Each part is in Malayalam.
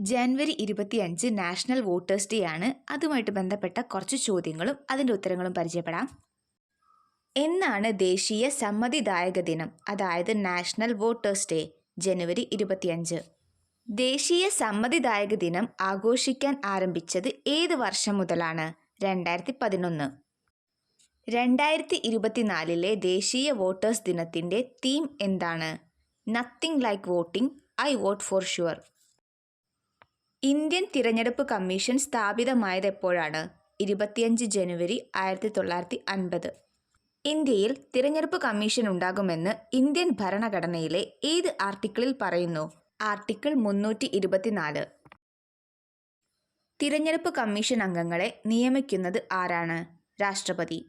ജനുവരി ഇരുപത്തിയഞ്ച് നാഷണൽ വോട്ടേഴ്സ് ഡേ ആണ്. അതുമായിട്ട് ബന്ധപ്പെട്ട കുറച്ച് ചോദ്യങ്ങളും അതിന്റെ ഉത്തരങ്ങളും പരിചയപ്പെടാം. എന്നാണ് ദേശീയ സമ്മതിദായക ദിനം അതായത് നാഷണൽ വോട്ടേഴ്സ് ഡേ ജനുവരി ഇരുപത്തിയഞ്ച്. ദേശീയ സമ്മതിദായക ദിനം ആഘോഷിക്കാൻ ആരംഭിച്ചത് ഏത് വർഷം മുതലാണ്? രണ്ടായിരത്തി പതിനൊന്ന് രണ്ടായിരത്തി ഇരുപത്തിനാലിലെ ദേശീയ വോട്ടേഴ്സ് ദിനത്തിന്റെ തീം എന്താണ്? Nothing like voting I vote for sure Indian തിരഞ്ഞെടുപ്പ് കമ്മീഷൻ സ്ഥാപിതമായത് എപ്പോഴാണ്? ഇരുപത്തിയഞ്ച് ജനുവരി ആയിരത്തി തൊള്ളായിരത്തി അൻപത് ഇന്ത്യയിൽ തിരഞ്ഞെടുപ്പ് കമ്മീഷൻ ഉണ്ടാകുമെന്ന് ഇന്ത്യൻ ഭരണഘടനയിലെ ഏത് ആർട്ടിക്കിളിൽ പറയുന്നു? ആർട്ടിക്കിൾ മുന്നൂറ്റി ഇരുപത്തിനാല് തിരഞ്ഞെടുപ്പ് കമ്മീഷൻ അംഗങ്ങളെ നിയമിക്കുന്നത് ആരാണ്? രാഷ്ട്രപതി.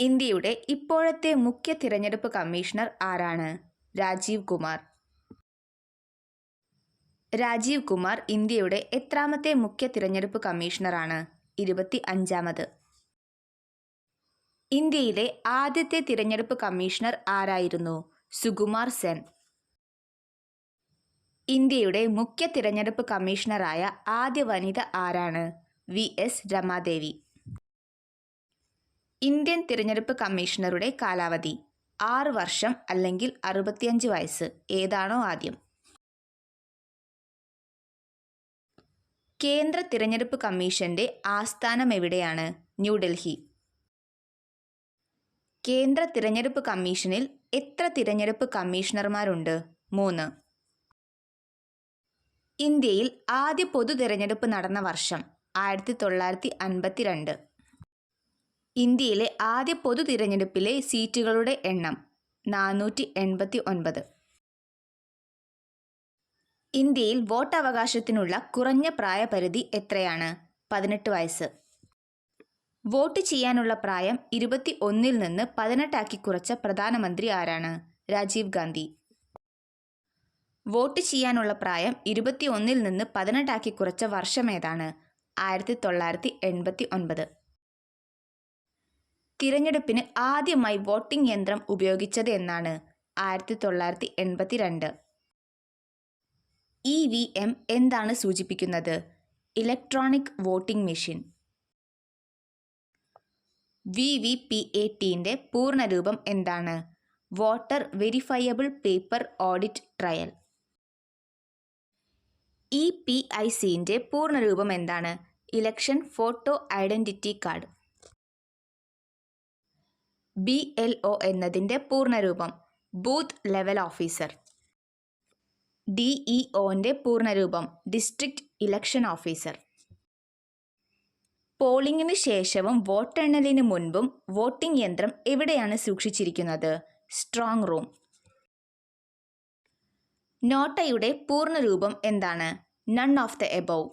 ഇന്ത്യയുടെ ഇപ്പോഴത്തെ മുഖ്യ തിരഞ്ഞെടുപ്പ് കമ്മീഷണർ ആരാണ്? രാജീവ് കുമാർ. രാജീവ് കുമാർ ഇന്ത്യയുടെ എത്രാമത്തെ മുഖ്യ തിരഞ്ഞെടുപ്പ് കമ്മീഷണറാണ്? ഇരുപത്തി അഞ്ചാമത്. ഇന്ത്യയിലെ ആദ്യത്തെ തിരഞ്ഞെടുപ്പ് കമ്മീഷണർ ആരായിരുന്നു? സുകുമാർ സെൻ. ഇന്ത്യയുടെ മുഖ്യ തിരഞ്ഞെടുപ്പ് കമ്മീഷണറായ ആദ്യ വനിത ആരാണ്? വി. എസ്. രമാദേവി. ഇന്ത്യൻ തിരഞ്ഞെടുപ്പ് കമ്മീഷണറുടെ കാലാവധി. ആറ് വർഷം അല്ലെങ്കിൽ അറുപത്തിയഞ്ച് വയസ്സ്. ഏതാണോ ആദ്യം? കേന്ദ്ര തിരഞ്ഞെടുപ്പ് കമ്മീഷന്റെ ആസ്ഥാനം എവിടെയാണ്? ന്യൂഡൽഹി. കേന്ദ്ര തിരഞ്ഞെടുപ്പ് കമ്മീഷനിൽ എത്ര തിരഞ്ഞെടുപ്പ് കമ്മീഷണർമാരുണ്ട്? മൂന്ന്. ഇന്ത്യയിൽ ആദ്യ പൊതു തിരഞ്ഞെടുപ്പ് നടന്ന വർഷം ആയിരത്തി തൊള്ളായിരത്തി അൻപത്തിരണ്ട് ഇന്ത്യയിലെ ആദ്യ പൊതു തിരഞ്ഞെടുപ്പിലെ സീറ്റുകളുടെ എണ്ണം നാനൂറ്റി എൺപത്തി ഒൻപത് ഇന്ത്യയിൽ വോട്ടവകാശത്തിനുള്ള കുറഞ്ഞ പ്രായപരിധി എത്രയാണ്? പതിനെട്ട് വയസ്സ്. വോട്ട് ചെയ്യാനുള്ള പ്രായം ഇരുപത്തി ഒന്നിൽ നിന്ന് പതിനെട്ടാക്കി കുറച്ച പ്രധാനമന്ത്രി ആരാണ്? രാജീവ് ഗാന്ധി. വോട്ട് ചെയ്യാനുള്ള പ്രായം ഇരുപത്തി ഒന്നിൽ നിന്ന് പതിനെട്ടാക്കി കുറച്ച വർഷം ഏതാണ്? ആയിരത്തി തൊള്ളായിരത്തി എൺപത്തി ഒൻപത് തിരഞ്ഞെടുപ്പിന് ആദ്യമായി വോട്ടിംഗ് യന്ത്രം ഉപയോഗിച്ചത് എന്നാണ്. ആയിരത്തി തൊള്ളായിരത്തി എൺപത്തി രണ്ട് ഇ വി എം എന്താണ് സൂചിപ്പിക്കുന്നത്? Electronic voting machine V V P A ടിന്റെ പൂർണരൂപം എന്താണ്? Voter verifiable paper audit trail E P I സിന്റെ പൂർണരൂപം എന്താണ്? Election photo identity card B L O എന്നതിന്റെ പൂർണരൂപം. Booth level officer D E ഒന്റെ പൂർണരൂപം ഡിസ്ട്രിക്ട് ഇലക്ഷൻ ഓഫീസർ. പോളിംഗിന് ശേഷവും വോട്ടെണ്ണലിന് മുൻപും വോട്ടിംഗ് യന്ത്രം എവിടെയാണ് സൂക്ഷിച്ചിരിക്കുന്നത്? Strong room. നോട്ടയുടെ പൂർണരൂപം എന്താണ്? None of the above.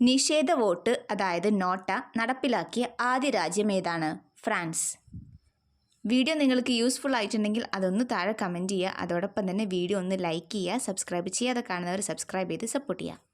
നിഷേധ vote അതായത് നോട്ട നടപ്പിലാക്കിയ ആദ്യ രാജ്യം ഏതാണ്? ഫ്രാൻസ്. വീഡിയോ നിങ്ങൾക്ക് യൂസ്ഫുൾ ആയിട്ടുണ്ടെങ്കിൽ അതൊന്ന് താഴെ കമന്റ് ചെയ്യുക. അതോടൊപ്പം തന്നെ വീഡിയോ ഒന്ന് ലൈക്ക് ചെയ്യുക സബ്സ്ക്രൈബ് ചെയ്യാതെ കാണുന്നവർ സബ്സ്ക്രൈബ് ചെയ്ത് സപ്പോർട്ട് ചെയ്യുക.